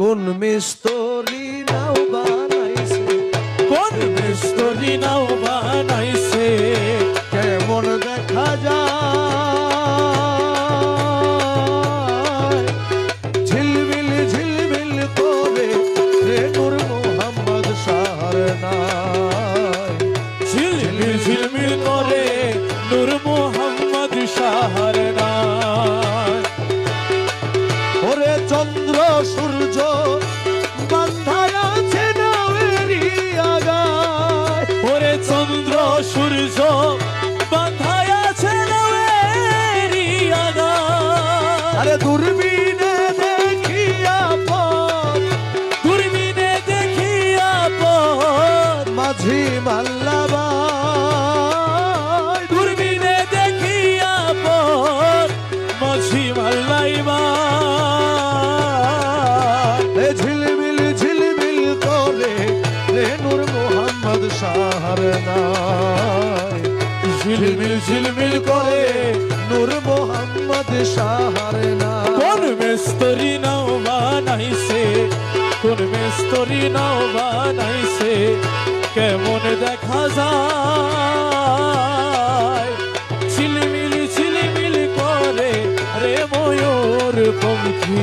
কোন মিস্তরি নাও বানাইছে? কোন মিস্তরি নাও বানাইছে? ওরে চন্দ্র সূর্য বান্ধায় আছে নাওয়েরি আগায়। ওরে চন্দ্র সূর্য বাঁধায় আছে নৌয়েরি আগায়। আরে দূরবীনে দেখিয়া পথ। দূরবীনে দেখিয়া পথ। মাঝি মাল্লাবাই। দূরবীনে দেখিয়া পথ। মাঝি মাল্লাইবা নূর মোহাম্মদ শাহর নাই। ঝিলমিল ঝিলমিল করে নূর মোহাম্মদ শাহর নাই। কোন মেস্তরি নাও বানাইছে কোন মেস্তরি নাও বানাইছে কেমন দেখা যায়? ঝিলমিল ঝিলমিল করে রে ময়ূর পঙ্খী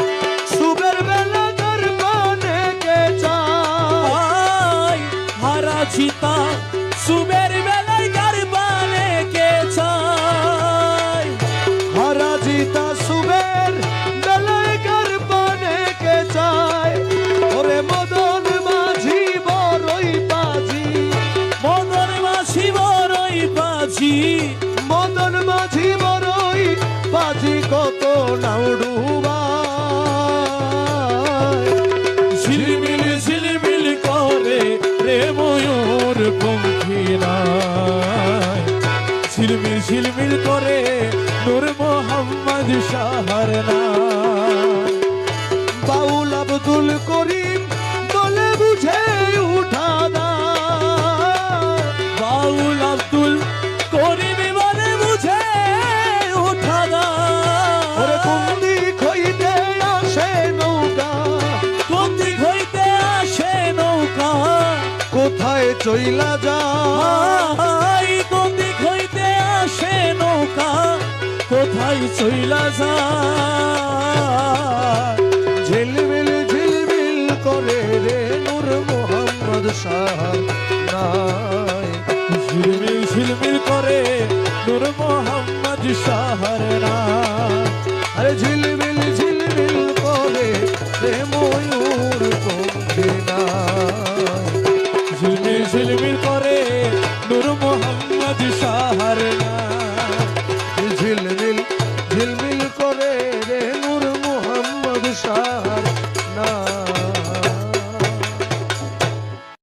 মদন মাঝি বড়ই বাজি কত নাউডুবাই ঝিলমিল ঝিলমিল করে রে ময়ূর ঝিলমিল ঝিলমিল করে নূর মোহাম্মদ শাহর নাই চইলা যা হাই কোন দিক হইতে আসে নৌকা কোথায় চইলা যায়? ঝিলমিল ঝিলমিল করে রে নূর মোহাম্মদ শাহ নাই ঝিলমিল ঝিলমিল করে নূর মোহাম্মদ শাহর না আরে ঝিলমিল